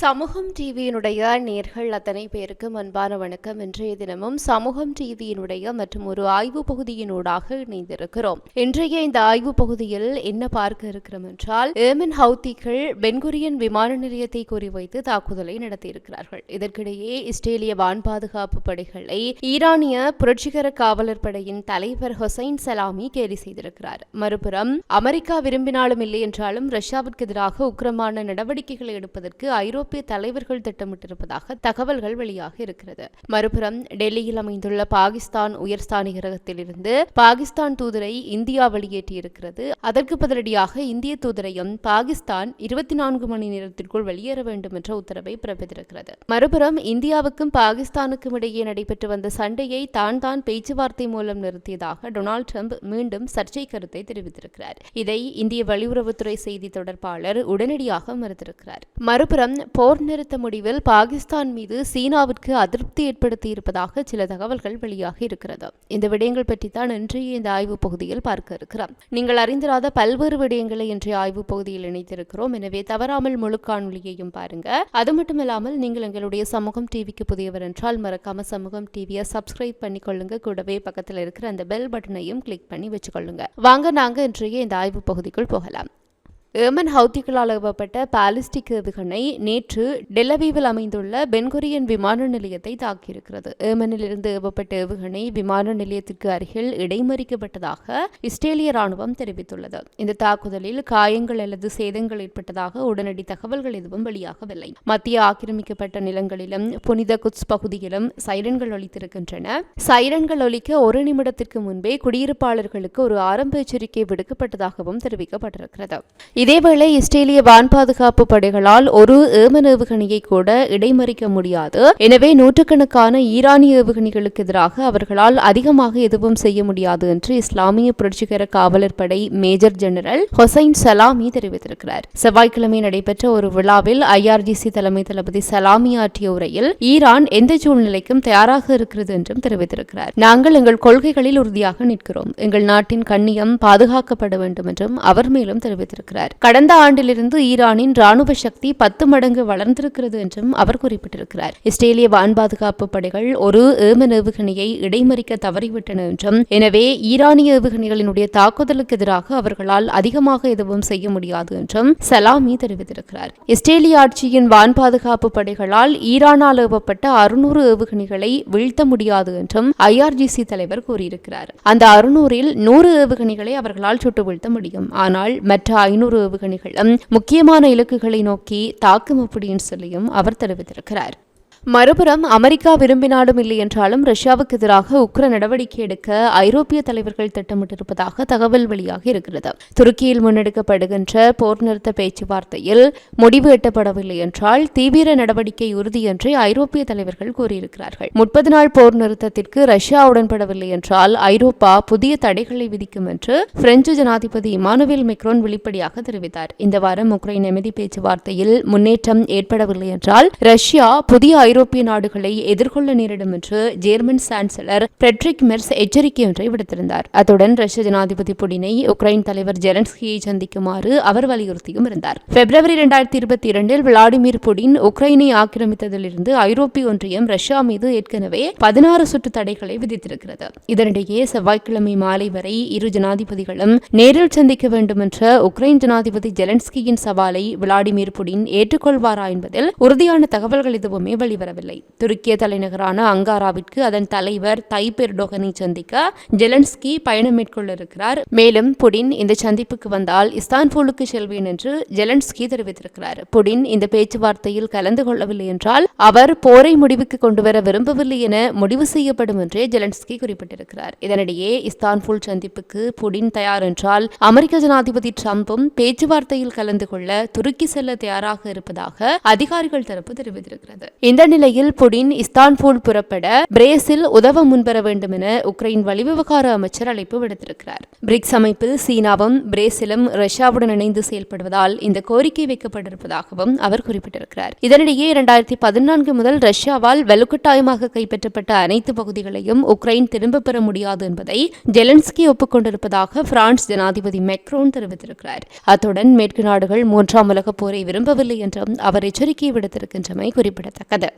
சமூகம் டிவியினுடைய நேர்கள் அத்தனை பேருக்கு அன்பான வணக்கம். இன்றைய தினமும் சமூகம் டிவியினுடைய மற்றும் ஒரு ஆய்வு பகுதியினூடாக இணைந்திருக்கிறோம். இன்றைய இந்த ஆய்வு பகுதியில் என்ன பார்க்க இருக்கிறோம் என்றால் ஏமன் ஹவுத்திகள் பென்குரியன் விமான நிலையத்தை குறிவைத்து தாக்குதலை நடத்தியிருக்கிறார்கள். இதற்கிடையே இஸ்ரேலிய வான் பாதுகாப்பு படைகளை ஈரானிய புரட்சிகர காவலர் படையின் தலைவர் ஹொசைன் சலாமி கேலி செய்திருக்கிறார். மறுபுறம் அமெரிக்கா விரும்பினாலும் இல்லை என்றாலும் ரஷ்யாவிற்கு எதிராக உக்கிரமான நடவடிக்கைகளை எடுப்பதற்கு ஐரோப்பிய தலைவர்கள் திட்டமிட்டிருப்பதாக தகவல்கள் வெளியாக இருக்கிறது. மறுபுறம் டெல்லியில் அமைந்துள்ள பாகிஸ்தான் உயர்ஸ்தானிகரகத்திலிருந்து பாகிஸ்தான் தூதரை இந்தியா வெளியேற்றியிருக்கிறது. அதற்கு பதிலடியாக இந்திய தூதரையும் பாகிஸ்தான் இருபத்தி நான்கு மணி நேரத்திற்குள் வெளியேற வேண்டும் என்ற உத்தரவை பிறப்பித்திருக்கிறது. மறுபுறம் இந்தியாவுக்கும் பாகிஸ்தானுக்கும் இடையே நடைபெற்று வந்த சண்டையை தான் தான் பேச்சுவார்த்தை மூலம் நிறுத்தியதாக டொனால்டு ட்ரம்ப் மீண்டும் சர்ச்சை கருத்தை தெரிவித்திருக்கிறார். இதை இந்திய வெளியுறவுத்துறை செய்தி தொடர்பாளர் உடனடியாக மறுத்திருக்கிறார். மறுபுறம் போர் நிறுத்த முடிவில் பாகிஸ்தான் மீது சீனாவிற்கு அதிருப்தி ஏற்படுத்தியிருப்பதாக சில தகவல்கள் வெளியாக இருக்கிறது. இந்த விடயங்கள் பற்றி தான் இன்றைய இந்த ஆய்வு பகுதியில் பார்க்க இருக்கிறோம். நீங்கள் அறிந்திராத பல்வேறு விடயங்களை இன்றைய ஆய்வு பகுதியில் இணைத்திருக்கிறோம். எனவே தவறாமல் முழு காணொலியையும் பாருங்க. அது மட்டுமில்லாமல் நீங்கள் எங்களுடைய சமூகம் டிவிக்கு புதியவர் என்றால் மறக்காம சமூகம் டிவியை சப்ஸ்கிரைப் பண்ணிக்கொள்ளுங்க கூடவே பக்கத்தில் இருக்கிற அந்த பெல் பட்டனையும் கிளிக் பண்ணி வச்சுக்கொள்ளுங்க. வாங்க நாங்க இன்றைய இந்த ஆய்வு பகுதிக்குள் போகலாம். ஏமன் ஹவுத்திகளால் ஏவப்பட்ட பாலிஸ்டிக் ஏவுகணை நேற்று டெலவீவில் அமைந்துள்ள பென்கொரியன் விமான நிலையத்தை தாக்கியிருக்கிறது. ஏமனிலிருந்து ஏவப்பட்ட ஏவுகணை விமான நிலையத்திற்கு அருகில் இடைமறிக்கப்பட்டதாக இஸ்ரேலிய ராணுவம் தெரிவித்துள்ளது. இந்த தாக்குதலில் காயங்கள் அல்லது சேதங்கள் ஏற்பட்டதாக உடனடி தகவல்கள் எதுவும் வெளியாகவில்லை. மத்திய ஆக்கிரமிக்கப்பட்ட நிலங்களிலும் புனித குட்ஸ் பகுதியிலும் சைரன்கள் ஒலித்திருக்கின்றன. சைரன்கள் ஒலிக்க ஒரு நிமிடத்திற்கு முன்பே குடியிருப்பாளர்களுக்கு ஒரு ஆரம்ப எச்சரிக்கை விடுக்கப்பட்டதாகவும் தெரிவிக்கப்பட்டிருக்கிறது. இதேவேளை இஸ்ரேலிய வான் பாதுகாப்பு படைகளால் ஒரு ஏமன் ஏவுகணையை கூட இடைமறிக்க முடியாது. எனவே நூற்றுக்கணக்கான ஈரானிய ஏவுகணைகளுக்கு எதிராக அவர்களால் அதிகமாக எதுவும் செய்ய முடியாது என்று இஸ்லாமிய புரட்சிகர காவலர் படை மேஜர் ஜெனரல் ஹொசைன் சலாமி தெரிவித்திருக்கிறார். செவ்வாய்க்கிழமை நடைபெற்ற ஒரு விழாவில் ஐஆர்ஜிசி தலைமை தளபதி சலாமி ஆற்றிய உரையில் ஈரான் எந்த சூழ்நிலைக்கும் தயாராக இருக்கிறது என்றும் தெரிவித்திருக்கிறார். நாங்கள் எங்கள் கொள்கைகளில் உறுதியாக நிற்கிறோம். எங்கள் நாட்டின் கண்ணியம் பாதுகாக்கப்பட வேண்டும் என்றும் அவர் மேலும் தெரிவித்திருக்கிறார். கூறியுள்ளார். கடந்த ஆண்டிலிருந்து ஈரானின் ராணுவ சக்தி பத்து மடங்கு வளர்ந்திருக்கிறது என்றும் அவர் குறிப்பிட்டிருக்கிறார். இஸ்ரேலிய வான் பாதுகாப்பு படைகள் ஒரு ஏமன் ஏவுகணையை இடைமறிக்க தவறிவிட்டன என்றும் எனவே ஈரானிய ஏவுகணைகளினுடைய தாக்குதலுக்கு எதிராக அவர்களால் அதிகமாக எதுவும் செய்ய முடியாது என்றும் சலாமி தெரிவித்திருக்கிறார். இஸ்ரேலிய ஆட்சியின் வான் பாதுகாப்பு படைகளால் ஈரானால் ஏவப்பட்ட அறுநூறு ஏவுகணைகளை வீழ்த்த முடியாது என்றும் ஐஆர்ஜிசி தலைவர் கூறியிருக்கிறார். அந்த அறுநூறில் நூறு ஏவுகணைகளை அவர்களால் சுட்டு வீழ்த்த முடியும். ஆனால் மற்ற ஐநூறு ஏவுகணைகளும் முக்கியமான இலக்குகளை நோக்கி தாக்கும் அப்படின்னு சொல்லியும் அவர் தெரிவித்திருக்கிறார். மறுபுறம் அமெரிக்கா விரும்பினாலும் இல்லை என்றாலும் ரஷ்யாவுக்கு எதிராக உக்ர நடவடிக்கை எடுக்க ஐரோப்பிய தலைவர்கள் திட்டமிட்டிருப்பதாக தகவல் வெளியாகி இருக்கிறது. துருக்கியில் முன்னெடுக்கப்படுகின்ற போர் நிறுத்த பேச்சுவார்த்தையில் முடிவு எட்டப்படவில்லை என்றால் தீவிர நடவடிக்கை உறுதி என்று ஐரோப்பிய தலைவர்கள் கூறியிருக்கிறார்கள். முப்பது நாள் போர் நிறுத்தத்திற்கு ரஷ்யா உடன்படவில்லை என்றால் ஐரோப்பா புதிய தடைகளை விதிக்கும் என்று பிரெஞ்சு ஜனாதிபதி இமானுவேல் மெக்ரோன் வெளிப்படையாக தெரிவித்தார். இந்த வாரம் உக்ரைன் அமைதி பேச்சுவார்த்தையில் முன்னேற்றம் ஏற்படவில்லை என்றால் ரஷ்யா புதிய ஐரோப்பிய நாடுகளை எதிர்கொள்ள நேரிடும் என்று ஜெர்மன் சான்சலர் பெட்ரிக் மெர்ஸ் எச்சரிக்கை ஒன்றை விடுத்திருந்தார். அத்துடன் ரஷ்ய ஜனாதிபதி புடினை உக்ரைன் தலைவர் ஜெலன்ஸ்கியை சந்திக்குமாறு அவர் வலியுறுத்தியும் இருந்தார். பிப்ரவரி இரண்டாயிரத்தி இருபத்தி இரண்டில் விளாடிமிர் புடின் உக்ரைனை ஆக்கிரமித்ததிலிருந்து ஐரோப்பிய ஒன்றியம் ரஷ்யா மீது ஏற்கனவே பதினாறு சுற்று தடைகளை விதித்திருக்கிறது. இதனிடையே செவ்வாய்க்கிழமை மாலை வரை இரு ஜனாதிபதிகளும் நேரில் சந்திக்க வேண்டும் என்ற உக்ரைன் ஜனாதிபதி ஜெலன்ஸ்கியின் சவாலை விளாடிமிர் புடின் ஏற்றுக்கொள்வாரா என்பதில் உறுதியான தகவல்கள் எதுவுமே வெளி வெளிவரவில்லை. துருக்கிய தலைநகரான அங்காராவிற்கு அதன் தலைவர் தைப் எர்டோகனை சந்திக்க ஜெலன்ஸ்கி பயணம் மேற்கொள்ள இருக்கிறார் மேலும் புடின் இந்த சந்திப்புக்கு வந்தால் இஸ்தான்புலுக்கு செல்வேன் என்று ஜெலன்ஸ்கி தெரிவித்திருக்கிறார். புடின் இந்த பேச்சுவார்த்தையில் கலந்து கொள்ளவில்லை என்றால் அவர் போரை முடிவுக்கு கொண்டுவர விரும்பவில்லை என முடிவு செய்யப்படும் என்றே ஜெலன்ஸ்கி குறிப்பிட்டிருக்கிறார். இதனிடையே இஸ்தான்புல் சந்திப்புக்கு புடின் தயார் என்றால் அமெரிக்க ஜனாதிபதி டிரம்பும் பேச்சுவார்த்தையில் கலந்து கொள்ள துருக்கி செல்ல தயாராக இருப்பதாக அதிகாரிகள் தரப்பு தெரிவித்திருக்கிறது. இந்த நிலையில் புடின் இஸ்தான்புல் புறப்பட பிரேசில் உதவ முன்வர வேண்டும் என உக்ரைன் வெளிவிவகார அமைச்சர் அழைப்பு விடுத்திருக்கிறார். பிரிக்ஸ் அமைப்பில் சீனாவும் பிரேசிலும் ரஷ்யாவுடன் இணைந்து செயல்படுவதால் இந்த கோரிக்கை வைக்கப்பட்டிருப்பதாகவும் அவர் குறிப்பிட்டிருக்கிறார். இதனிடையே இரண்டாயிரத்தி பதினான்கு முதல் ரஷ்யாவால் வலுக்கட்டாயமாக கைப்பற்றப்பட்ட அனைத்து பகுதிகளையும் உக்ரைன் திரும்பப் பெற முடியாது என்பதை ஜெலன்ஸ்கி ஒப்புக்கொண்டிருப்பதாக பிரான்ஸ் ஜனாதிபதி மெக்ரோன் தெரிவித்திருக்கிறார். அத்துடன் மேற்கு நாடுகள் மூன்றாம் உலகப் போரை விரும்பவில்லை என்றும் அவர் எச்சரிக்கை விடுத்திருக்கின்றமை குறிப்பிடத்தக்கது.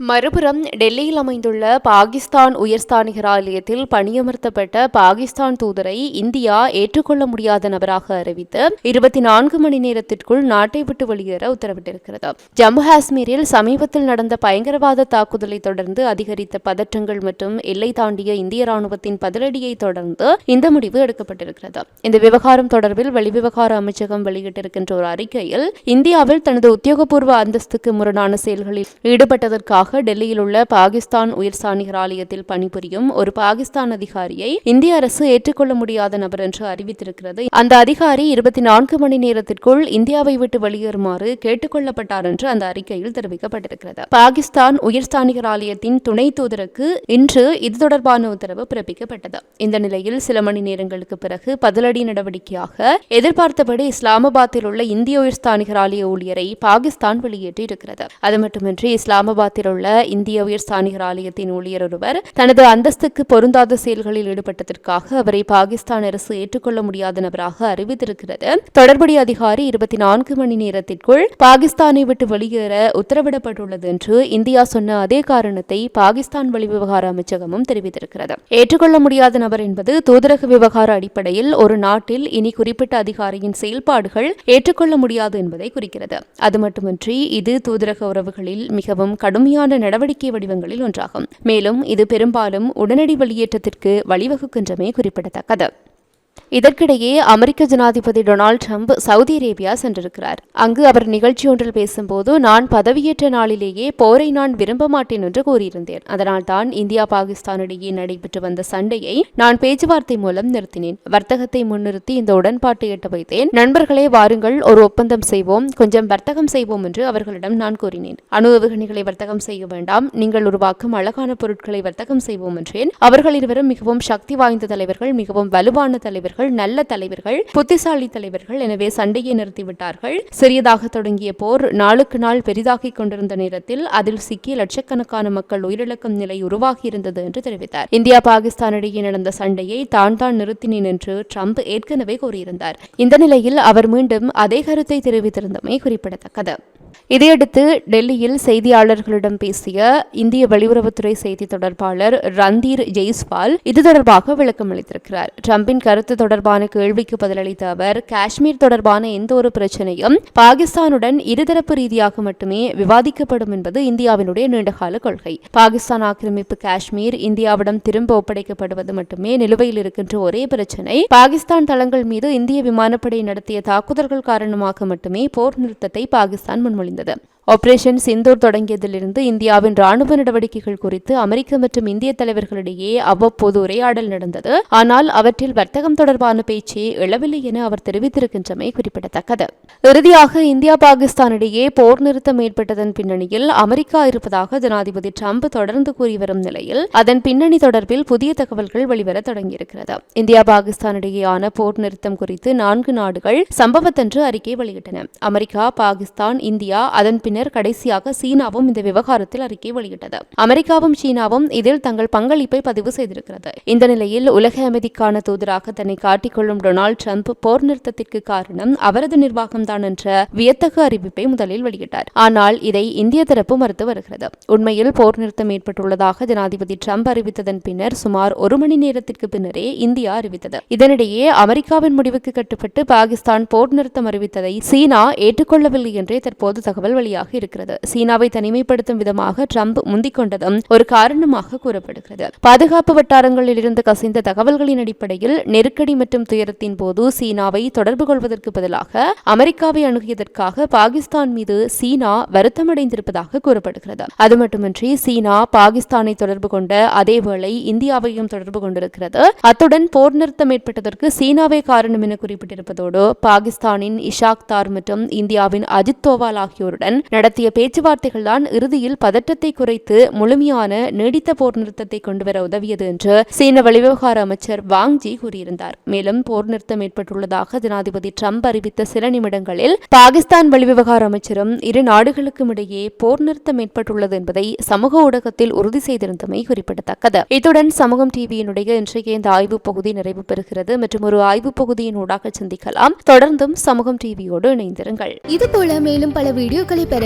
மறுபுறம் டெல்லியில் அமைந்துள்ள பாகிஸ்தான் உயர்ஸ்தானிகர் ஆலயத்தில் பணியமர்த்தப்பட்ட பாகிஸ்தான் தூதரை இந்தியா ஏற்றுக்கொள்ள முடியாத நபராக அறிவித்து இருபத்தி நான்கு மணி நேரத்திற்குள் நாட்டை விட்டு வெளியேற உத்தரவிட்டிருக்கிறது. ஜம்மு காஷ்மீரில் சமீபத்தில் நடந்த பயங்கரவாத தாக்குதலை தொடர்ந்து அதிகரித்த பதற்றங்கள் மற்றும் எல்லை தாண்டிய இந்திய ராணுவத்தின் பதிலடியை தொடர்ந்து இந்த முடிவு எடுக்கப்பட்டிருக்கிறது. இந்த விவகாரம் தொடர்பில் வெளிவிவகார அமைச்சகம் வெளியிட்டிருக்கின்ற ஒரு அறிக்கையில் இந்தியாவில் தனது உத்தியோகபூர்வ அந்தஸ்துக்கு முரணான செயல்களில் ஈடுபட்டதற்காக காரணமாக டெல்லியில் உள்ள பாகிஸ்தான் உயர்ஸ்தானிகர் ஆலயத்தில் பணிபுரியும் ஒரு பாகிஸ்தான் அதிகாரியை இந்திய அரசு ஏற்றுக்கொள்ள முடியாத நபர் என்று அறிவித்திருக்கிறது. அந்த அதிகாரி இருபத்தி நான்கு மணி நேரத்திற்குள் இந்தியாவை விட்டு வெளியேறுமாறு கேட்டுக்கொள்ளப்பட்டார் என்று அந்த அறிக்கையில் தெரிவிக்கப்பட்டிருக்கிறது. பாகிஸ்தான் உயர்ஸ்தானிகர் ஆலயத்தின் துணை தூதருக்கு இன்று இது தொடர்பான உத்தரவு பிறப்பிக்கப்பட்டது. இந்த நிலையில் சில மணி நேரங்களுக்கு பிறகு பதிலடி நடவடிக்கையாக எதிர்பார்த்தபடி இஸ்லாமாபாத்தில் உள்ள இந்திய உயர்ஸ்தானிகர் ஆலய ஊழியரை பாகிஸ்தான் வெளியேற்றி இருக்கிறது அது மட்டுமின்றி இஸ்லாமாபாத்தில் உள்ள இந்திய உயர்ஸ்தானிகர் ஆலயத்தின் ஊழியர் ஒருவர் தனது அந்தஸ்துக்கு பொருந்தாத செயல்களில் ஈடுபட்டதற்காக அவரை பாகிஸ்தான் அரசு ஏற்றுக்கொள்ள முடியாத நபராக அறிவித்திருக்கிறது. தொடர்புடைய அதிகாரி இருபத்தி நான்கு மணி நேரத்திற்குள் பாகிஸ்தானை விட்டு வெளியேற உத்தரவிடப்பட்டுள்ளது என்று இந்தியா சொன்ன அதே காரணத்தை பாகிஸ்தான் வெளிவிவகார அமைச்சகமும் தெரிவித்திருக்கிறது. ஏற்றுக்கொள்ள முடியாத நபர் என்பது தூதரக விவகார அடிப்படையில் ஒரு நாட்டில் இனி குறிப்பிட்ட அதிகாரியின் செயல்பாடுகள் ஏற்றுக்கொள்ள முடியாது என்பதை குறிக்கிறது. அது மட்டுமின்றி இது தூதரக உறவுகளில் மிகவும் கடுமையான நடவடிக்கை வடிவங்களில் ஒன்றாகும். மேலும் இது பெரும்பாலும் உடனடி வெளியேற்றத்திற்கு வழிவகுக்கின்றமை குறிப்பிடத்தக்கது. இதற்கிடையே அமெரிக்க ஜனாதிபதி டொனால்டு ட்ரம்ப் சவுதி அரேபியா சென்றிருக்கிறார். அங்கு அவர் நிகழ்ச்சி ஒன்றில் பேசும்போது நான் பதவியேற்ற நாளிலேயே போரை நான் விரும்ப மாட்டேன் என்று கூறியிருந்தேன். அதனால்தான் இந்தியா பாகிஸ்தானிடையே நடைபெற்று வந்த சண்டையை நான் பேச்சுவார்த்தை மூலம் நிறுத்தினேன். வர்த்தகத்தை முன்னிறுத்தி இந்த உடன்பாட்டை எட்ட வைத்தேன். நண்பர்களே வாருங்கள். ஒரு ஒப்பந்தம் செய்வோம். கொஞ்சம் வர்த்தகம் செய்வோம் என்று அவர்களிடம் நான் கூறினேன். அணு வர்த்தகம் செய்ய வேண்டாம். நீங்கள் உருவாக்கும் அழகான பொருட்களை வர்த்தகம் செய்வோம் என்றேன். அவர்கள் இருவரும் மிகவும் சக்தி வாய்ந்த தலைவர்கள் மிகவும் வலுவான தலைவர்கள். நல்ல தலைவர்கள் புத்திசாலி தலைவர்கள் எனவே சண்டையை நிறுத்திவிட்டார்கள். சிறியதாக தொடங்கிய போர் நாளுக்கு நாள் பெரிதாகிக் கொண்டிருந்த நேரத்தில் அதில் சிக்கி லட்சக்கணக்கான மக்கள் உயிரிழக்கும் நிலை உருவாகியிருந்தது என்று தெரிவித்தார். இந்தியா பாகிஸ்தான் இடையே நடந்த சண்டையை தான் தான் நிறுத்தினேன் என்று ட்ரம்ப் ஏற்கனவே கூறியிருந்தார். இந்த நிலையில் அவர் மீண்டும் அதே கருத்தை தெரிவித்திருந்தமை குறிப்பிடத்தக்கது. இதையடுத்து டெல்லியில் செய்தியாளர்களிடம் பேசிய இந்திய வெளியுறவுத்துறை செய்தி தொடர்பாளர் ரந்தீர் ஜெய்ஸ்வால் இது தொடர்பாக விளக்கம் அளித்திருக்கிறார். ட்ரம்பின் கருத்து தொடர்பான கேள்விக்கு பதிலளித்த அவர் காஷ்மீர் தொடர்பான எந்த ஒரு பிரச்சனையும் பாகிஸ்தானுடன் இருதரப்பு ரீதியாக மட்டுமே விவாதிக்கப்படும் என்பது இந்தியாவினுடைய நீண்டகால கொள்கை. பாகிஸ்தான் ஆக்கிரமிப்பு காஷ்மீர் இந்தியாவிடம் திரும்ப ஒப்படைக்கப்படுவது மட்டுமே நிலுவையில் இருக்கின்ற ஒரே பிரச்சனை. பாகிஸ்தான் தளங்கள் மீது இந்திய விமானப்படை நடத்திய தாக்குதல்கள் காரணமாக மட்டுமே போர் நிறுத்தத்தை பாகிஸ்தான் முன்மொழி பொழிந்தது ஆபரேஷன் சிந்தூர் தொடங்கியதிலிருந்து இந்தியாவின் ராணுவ நடவடிக்கைகள் குறித்து அமெரிக்க மற்றும் இந்திய தலைவர்களிடையே அவ்வப்போது உரையாடல் நடந்தது. ஆனால் அவற்றில் வர்த்தகம் தொடர்பான பேச்சே எழவில்லை என அவர் தெரிவித்திருக்கின்றமை குறிப்பிடத்தக்கது. இறுதியாக இந்தியா பாகிஸ்தான் இடையே போர் நிறுத்தம் ஏற்பட்டதன் பின்னணியில் அமெரிக்கா இருப்பதாக ஜனாதிபதி ட்ரம்ப் தொடர்ந்து கூறி வரும் நிலையில் அதன் பின்னணி தொடர்பில் புதிய தகவல்கள் வெளிவர தொடங்கியிருக்கிறது. இந்தியா பாகிஸ்தான் இடையேயான போர் நிறுத்தம் குறித்து நான்கு நாடுகள் சம்பவத்தன்று அறிக்கை வெளியிட்டன. அமெரிக்கா பாகிஸ்தான் இந்தியா அதன் பின்னர் பின்னர் கடைசியாக சீனாவும் இந்த விவகாரத்தில் அறிக்கை வெளியிட்டது. அமெரிக்காவும் சீனாவும் இதில் தங்கள் பங்களிப்பை பதிவு செய்திருக்கிறது. இந்த நிலையில் உலக அமைதிக்கான தூதராக தன்னை காட்டிக்கொள்ளும் டொனால்டு ட்ரம்ப் போர் நிறுத்தத்திற்கு காரணம் அவரது நிர்வாகம்தான் என்ற வியத்தகு அறிவிப்பை முதலில் வெளியிட்டார். ஆனால் இதை இந்திய தரப்பு மறுத்து வருகிறது. உண்மையில் போர் நிறுத்தம் ஏற்பட்டுள்ளதாக ஜனாதிபதி ட்ரம்ப் அறிவித்ததன் பின்னர் சுமார் ஒரு மணி நேரத்திற்கு பின்னரே இந்தியா அறிவித்தது. இதனிடையே அமெரிக்காவின் முடிவுக்கு கட்டுப்பட்டு பாகிஸ்தான் போர் நிறுத்தம் அறிவித்ததை சீனா ஏற்றுக்கொள்ளவில்லை என்றே தற்போது தகவல் வெளியாக இருக்கிறது. சீனாவை தனிமைப்படுத்தும் விதமாக ட்ரம்ப் முந்திக் கொண்டதும் ஒரு காரணமாக கூறப்படுகிறது. பாதுகாப்பு வட்டாரங்களில் இருந்து கசிந்த தகவல்களின் அடிப்படையில் நெருக்கடி மற்றும் துயரத்தின் போது சீனாவை தொடர்பு கொள்வதற்கு பதிலாக அமெரிக்காவை அணுகியதற்காக பாகிஸ்தான் மீது சீனா வருத்தமடைந்திருப்பதாக கூறப்படுகிறது. அது மட்டுமின்றி சீனா பாகிஸ்தானை தொடர்பு கொண்ட அதேவேளை இந்தியாவையும் தொடர்பு கொண்டிருக்கிறது. அத்துடன் போர் நிறுத்தம் ஏற்பட்டதற்கு சீனாவே காரணம் என குறிப்பிட்டிருப்பதோடு பாகிஸ்தானின் இஷாக் தார் மற்றும் இந்தியாவின் அஜித் தோவால் ஆகியோருடன் நடத்திய பேச்சுவார்த்தைகள்தான் இறுதியில் பதற்றத்தை குறைத்து முழுமையான நீடித்த போர் நிறுத்தத்தை கொண்டுவர உதவியது என்று சீன வெளிவிவகார அமைச்சர் வாங்ஜி கூறியிருந்தார். மேலும் போர் நிறுத்தம் ஏற்பட்டுள்ளதாக ஜனாதிபதி ட்ரம்ப் அறிவித்த சில நிமிடங்களில் பாகிஸ்தான் வெளிவிவகார அமைச்சரும் இரு நாடுகளுக்கும் இடையே போர் நிறுத்தம் ஏற்பட்டுள்ளது என்பதை சமூக ஊடகத்தில் உறுதி செய்திருந்தமை குறிப்பிடத்தக்கது. இத்துடன் சமூகம் டிவியினுடைய இன்றைய இந்த ஆய்வு பகுதி நிறைவு பெறுகிறது. மற்றும் ஒரு ஆய்வு பகுதியின் ஊடாக சந்திக்கலாம். தொடர்ந்தும் சமூகம் டிவியோடு இணைந்திருங்கள். இது போல மேலும் பல வீடியோக்களை பெற